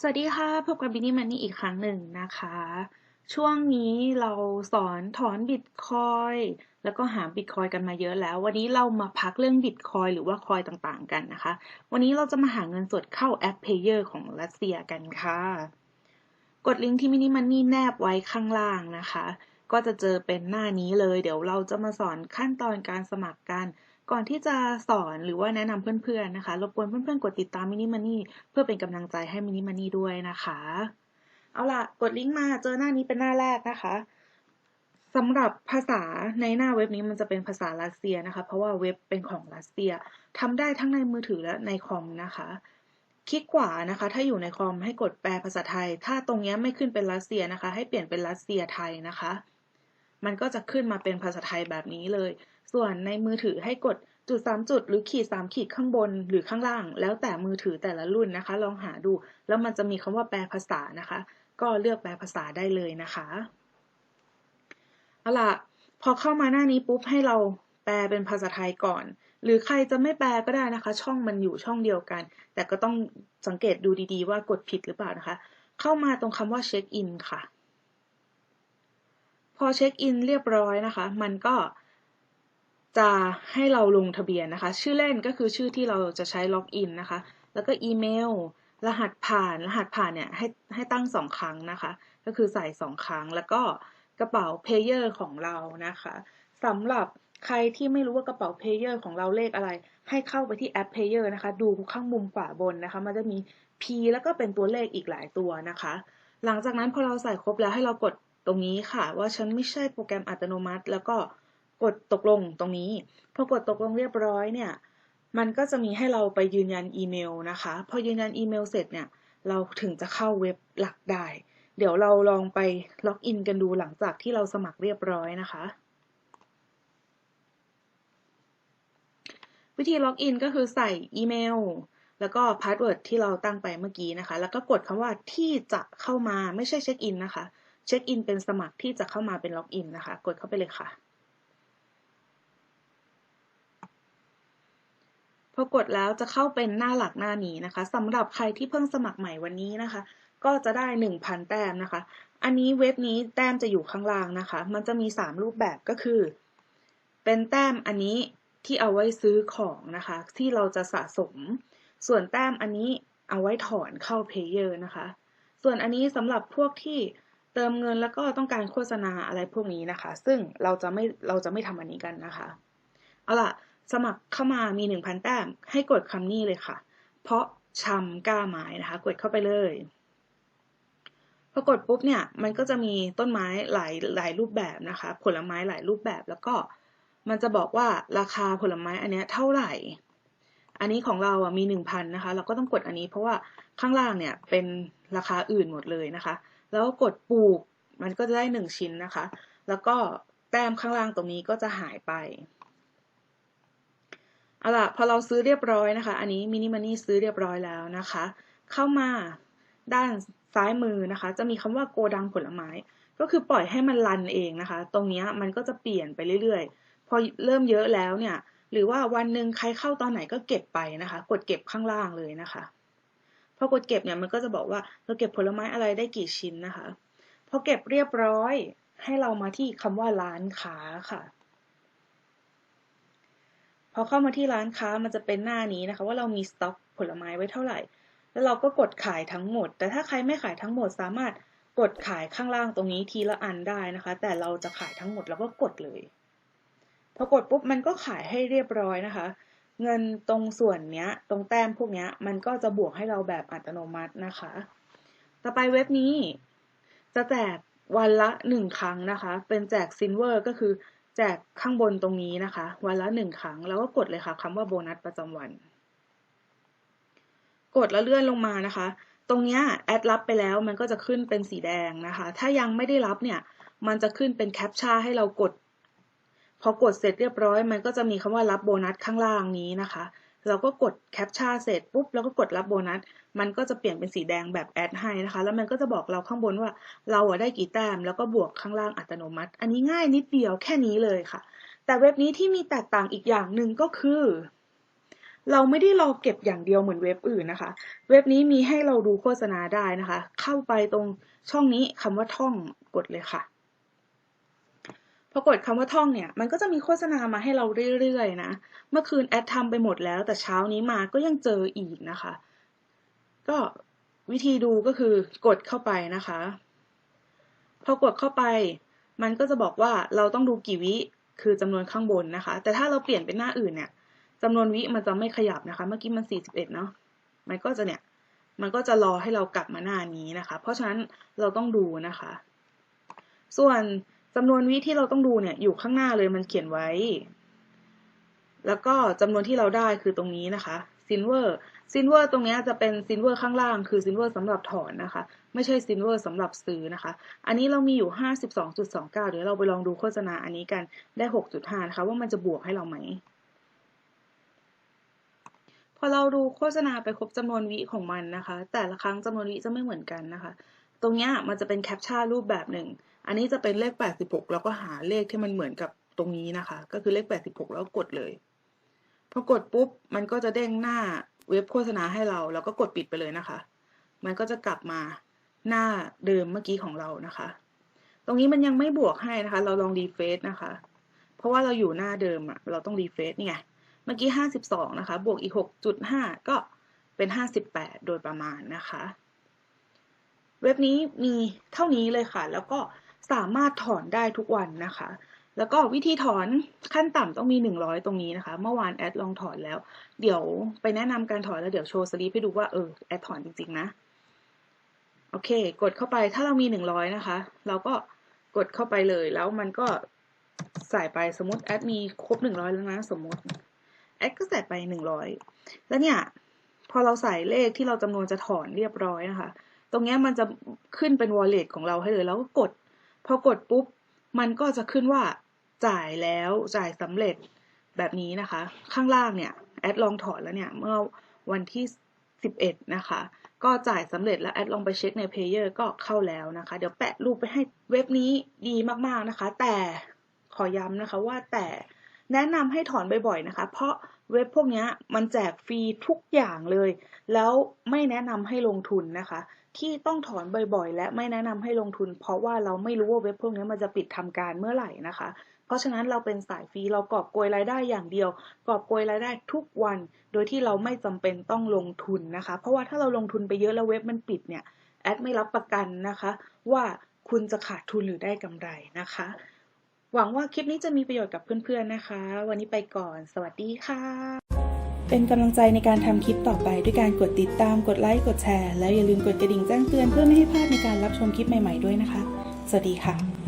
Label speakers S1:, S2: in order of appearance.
S1: สวัสดีค่ะ พบกับบินนี่มันนี่อีกครั้งหนึ่งนะคะ ช่วงนี้เราสอนถอนบิตคอยแล้วก็หาบิตคอยกันมาเยอะแล้ว วันนี้เรามาพักเรื่องบิตคอยหรือว่าคอยต่างๆกันนะคะ วันนี้เราจะมาหาเงินสดเข้าแอป Payer ของรัสเซียกันค่ะ กดลิงก์ที่มินิมันนี่แนบไว้ข้างล่างนะคะ ก็จะเจอเป็นหน้านี้เลย เดี๋ยวเราจะมาสอนขั้นตอนการสมัครกัน ก่อนที่จะสอนหรือว่าแนะนำเพื่อนๆนะคะ รบกวนเพื่อนๆ กดติดตามมินิมันนี่เพื่อเป็นกำลังใจให้มินิมันนี่ด้วยนะคะ เอาล่ะ กดลิงก์มาเจอหน้านี้เป็นหน้าแรกนะคะสำหรับภาษาในหน้าเว็บนี้มันจะเป็นภาษารัสเซียนะคะ เพราะว่าเว็บเป็นของรัสเซียทำได้ทั้งในมือถือและในคอมนะคะ คลิกขวานะคะ ถ้าอยู่ในคอมให้กดแปลภาษาไทย ถ้าตรงนี้ไม่ขึ้นเป็นรัสเซียนะคะ ให้เปลี่ยนเป็นรัสเซียไทยนะคะ มันก็จะขึ้นมาเป็นภาษาไทยแบบนี้เลย ส่วนในมือถือให้กดจุดสามจุดหรือขีดสามขีดข้างบนหรือข้างล่าง แล้วแต่มือถือแต่ละรุ่นนะคะ ลองหาดู แล้วมันจะมีคำว่าแปลภาษานะคะ ก็เลือกแปลภาษาได้เลยนะคะเอาล่ะพอเข้ามาหน้านี้ปุ๊บให้เราแปลเป็นภาษาไทยก่อน หรือใครจะไม่แปลก็ได้นะคะ ช่องมันอยู่ช่องเดียวกัน แต่ก็ต้องสังเกตดูดีๆว่ากดผิดหรือเปล่านะคะ เข้ามาตรงคำว่าเช็คอินค่ะ พอเช็คอินเรียบร้อยนะคะ มันก็ จะให้เราลงทะเบียนนะคะ ชื่อเล่นก็คือชื่อที่เราจะใช้ล็อกอินนะคะ แล้วก็อีเมล รหัสผ่าน รหัสผ่านเนี่ยให้ให้ตั้งสองครั้งนะคะ ก็คือใส่สองครั้ง แล้วก็กระเป๋าเพเยอร์ของเรานะคะสำหรับใครที่ไม่รู้ว่ากระเป๋าเพเยอร์ของเราเลขอะไร ให้เข้าไปที่แอปเพเยอร์นะคะ ดูข้างมุมขวาบนนะคะ มันจะมี P แล้วก็เป็นตัวเลขอีกหลายตัวนะคะ หลังจากนั้นพอเราใส่ครบแล้วให้เรากดตรงนี้ค่ะ ว่าฉันไม่ใช่โปรแกรมอัตโนมัติ แล้วก็ กดตกลงตรงนี้ พอกดตกลงเรียบร้อยเนี่ย มันก็จะมีให้เราไปยืนยันอีเมลนะคะ พอยืนยันอีเมลเสร็จเนี่ย เราถึงจะเข้าเว็บหลักได้ เดี๋ยวเราลองไปล็อกอินกันดูหลังจากที่เราสมัครเรียบร้อยนะคะ วิธีล็อกอินก็คือใส่อีเมลแล้วก็พาสเวิร์ดที่เราตั้งไปเมื่อกี้นะคะ แล้วก็กดคำว่าที่จะเข้ามาไม่ใช่เช็คอินนะคะ เช็คอินเป็นสมัครที่จะเข้ามาเป็นล็อกอินนะคะ กดเข้าไปเลยค่ะ พอกดแล้วจะเข้าเป็นหน้าหลักหน้านี้นะคะสำหรับใครที่เพิ่งสมัครใหม่วันนี้นะคะ ก็จะได้ 1,000 แต้มนะคะ อันนี้เว็บนี้แต้มจะอยู่ข้างล่างนะคะ มันจะมี 3 รูปแบบก็คือ เป็นแต้มอันนี้ที่เอาไว้ซื้อของนะคะ ที่เราจะสะสม ส่วนแต้มอันนี้เอาไว้ถอนเข้าเพเยอร์นะคะ ส่วนอันนี้สำหรับพวกที่เติมเงินแล้วก็ต้องการโฆษณาอะไรพวกนี้นะคะ ซึ่งเราจะไม่เราจะไม่ทำอันนี้กันนะคะ เอาล่ะ สมัครเข้ามามีหนึ่งพันแต้ม ให้กดคำนี้เลยค่ะ เพราะชำก้าไม้นะคะ กดเข้าไปเลยพอกดปุ๊บเนี่ยมันก็จะมีต้นไม้หลายหลายรูปแบบนะคะ ผลไม้หลายรูปแบบแล้วก็มันจะบอกว่าราคาผลไม้อันนี้เท่าไหร่ อันนี้ของเราอะมีหนึ่งพันนะคะ เราก็ต้องกดอันนี้เพราะว่าข้างล่างเนี่ยเป็นราคาอื่นหมดเลยนะคะ แล้วกดปลูกมันก็จะได้หนึ่งชิ้นนะคะ แล้วก็แต้มข้างล่างตรงนี้ก็จะหายไป เอาล่ะพอเราซื้อเรียบร้อยนะคะ อันนี้มินิมันนี่ซื้อเรียบร้อยแล้วนะคะ เข้ามาด้านซ้ายมือนะคะ จะมีคำว่าโกดังผลไม้ ก็คือปล่อยให้มันรันเองนะคะ ตรงนี้มันก็จะเปลี่ยนไปเรื่อยๆ พอเริ่มเยอะแล้วเนี่ย หรือว่าวันหนึ่งใครเข้าตอนไหนก็เก็บไปนะคะ กดเก็บข้างล่างเลยนะคะพอกดเก็บเนี่ยมันก็จะบอกว่าเราเก็บผลไม้อะไรได้กี่ชิ้นนะคะพอเก็บเรียบร้อยให้เรามาที่คำว่าร้านค้าค่ะ พอเข้ามาที่ร้านค้ามันจะเป็นหน้านี้นะคะ ว่าเรามีสต็อกผลไม้ไว้เท่าไหร่ แล้วเราก็กดขายทั้งหมด แต่ถ้าใครไม่ขายทั้งหมดสามารถกดขายข้างล่างตรงนี้ทีละอันได้นะคะ แต่เราจะขายทั้งหมดเราก็กดเลย พอกดปุ๊บมันก็ขายให้เรียบร้อยนะคะ เงินตรงส่วนเนี้ย ตรงแต้มพวกเนี้ย มันก็จะบวกให้เราแบบอัตโนมัตินะคะ ต่อไปเว็บนี้จะแจกวันละหนึ่งครั้งนะคะ เป็นแจกซินเวอร์ก็คือ แจกข้างบนตรงนี้นะคะ วันละหนึ่งครั้ง แล้วก็กดเลยค่ะคำว่าโบนัสประจำวัน กดแล้วเลื่อนลงมานะคะ ตรงนี้แอดรับไปแล้วมันก็จะขึ้นเป็นสีแดงนะคะ ถ้ายังไม่ได้รับเนี่ย มันจะขึ้นเป็นแคปชั่นให้เรากด พอกดเสร็จเรียบร้อย มันก็จะมีคำว่ารับโบนัสข้างล่างนี้นะคะ เราก็กดแคปชั่นเสร็จปุ๊บแล้วก็กดรับโบนัส มันก็จะเปลี่ยนเป็นสีแดงแบบแอดให้นะคะ แล้วมันก็จะบอกเราข้างบนว่าเราได้กี่แต้ม แล้วก็บวกข้างล่างอัตโนมัติ อันนี้ง่ายนิดเดียวแค่นี้เลยค่ะ แต่เว็บนี้ที่มีแตกต่างอีกอย่างหนึ่งก็คือ เราไม่ได้รอเก็บอย่างเดียวเหมือนเว็บอื่นนะคะ เว็บนี้มีให้เราดูโฆษณาได้นะคะ เข้าไปตรงช่องนี้คำว่าท่องกดเลยค่ะ พอกดคำว่าท่องเนี่ย มันก็จะมีโฆษณามาให้เราเรื่อยๆนะ เมื่อคืนแอดทำไปหมดแล้ว แต่เช้านี้มาก็ยังเจออีกนะคะ ก็วิธีดูก็คือกดเข้าไปนะคะ พอกดเข้าไป มันก็จะบอกว่าเราต้องดูกี่วิคือจำนวนข้างบนนะคะ แต่ถ้าเราเปลี่ยนเป็นหน้าอื่นเนี่ยจำนวนวิมันจะไม่ขยับนะคะ เมื่อกี้มัน 41 เนาะ มันก็จะเนี่ย มันก็จะรอให้เรากลับมาหน้านี้นะคะ เพราะฉะนั้นเราต้องดูนะคะ ส่วน จำนวนวิที่เราต้องดูเนี่ยอยู่ข้างหน้าเลยมันเขียนไว้ แล้วก็จำนวนที่เราได้คือตรงนี้นะคะซินเวอร์ซินเวอร์ตรงนี้จะเป็นซินเวอร์ข้างล่างคือซินเวอร์สำหรับถอนนะคะ ไม่ใช่ซินเวอร์สำหรับซื้อนะคะ อันนี้เรามีอยู่ 52.29 เดี๋ยวเราไปลองดูโฆษณาอันนี้กันได้ 6.5 นะคะ ว่ามันจะบวกให้เราไหม พอเราดูโฆษณาไปครบจำนวนวิของมันนะคะ แต่ละครั้งจำนวนวิจะไม่เหมือนกันนะคะ ตรงเนี้ยมันจะเป็นแคปชั่นรูปแบบหนึ่ง อันนี้จะเป็นเลข 86 แล้วก็หาเลขที่มันเหมือนกับตรงนี้นะคะ ก็คือเลข 86 แล้วกดเลย พอกดปุ๊บ มันก็จะเด้งหน้าเว็บโฆษณาให้เรา แล้วก็กดปิดไปเลยนะคะ มันก็จะกลับมาหน้าเดิมเมื่อกี้ของเรานะคะ ตรงนี้มันยังไม่บวกให้นะคะ เราลองรีเฟซนะคะ เพราะว่าเราอยู่หน้าเดิมอะเราต้องรีเฟซนี่ไง เมื่อกี้ 52 นะคะ บวกอีก 6.5 ก็เป็น 58 โดยประมาณนะคะ เว็บนี้มีเท่านี้เลยค่ะ แล้วก็ สามารถถอนได้ทุกวันนะคะ แล้วก็วิธีถอนขั้นต่ำต้องมี 100 ตรงนี้นะคะ เมื่อวานแอดลองถอนแล้ว เดี๋ยวไปแนะนำการถอนแล้วเดี๋ยวโชว์สลิปให้ดูว่าเออแอดถอนจริงๆนะ โอเค กดเข้าไปถ้าเรามี 100 นะคะ เราก็กดเข้าไปเลยแล้วมันก็ใส่ไปสมมติแอดมีครบ 100 แล้วนะสมมติแอดก็ใส่ไป 100 แล้วเนี่ยพอเราใส่เลขที่เราจำนวนจะถอนเรียบร้อยนะคะ ตรงนี้มันจะขึ้นเป็น wallet ของเราให้เลย แล้วก็กด พอกดปุ๊บ มันก็จะขึ้นว่าจ่ายแล้วจ่ายสำเร็จแบบนี้นะคะ ข้างล่างเนี่ยแอดลองถอนแล้วเนี่ย เมื่อวันที่ 11 นะคะ ก็จ่ายสำเร็จแล้วแอดลองไปเช็คในเพลเยอร์ก็เข้าแล้วนะคะ เดี๋ยวแปะรูปไปให้เว็บนี้ดีมากๆนะคะ แต่ขอย้ำนะคะว่าแต่แนะนำให้ถอนบ่อยๆนะคะ เพราะเว็บพวกนี้มันแจกฟรีทุกอย่างเลย แล้วไม่แนะนำให้ลงทุนนะคะ ที่ต้องถอนบ่อยๆ และไม่แนะนำให้ลงทุน เพราะว่าเราไม่รู้ว่าเว็บพวกนี้มันจะปิดทำการเมื่อไหร่นะคะ เพราะฉะนั้นเราเป็นสายฟรีเรากอบโกยรายได้อย่างเดียว กอบโกยรายได้ทุกวัน โดยที่เราไม่จำเป็นต้องลงทุนนะคะ เพราะว่าถ้าเราลงทุนไปเยอะแล้วเว็บมันปิดเนี่ยแอดไม่รับประกันนะคะ ว่าคุณจะขาดทุนหรือได้กำไรนะคะ หวังว่าคลิปนี้จะมีประโยชน์กับเพื่อนๆนะคะ วันนี้ไปก่อน สวัสดีค่ะ เป็นกำลังใจในการทำคลิปต่อไปด้วยการกดติดตาม กดไลค์ กดแชร์ แล้วอย่าลืมกดกระดิ่งแจ้งเตือนเพื่อไม่ให้พลาดในการรับชมคลิปใหม่ๆด้วยนะคะ สวัสดีค่ะ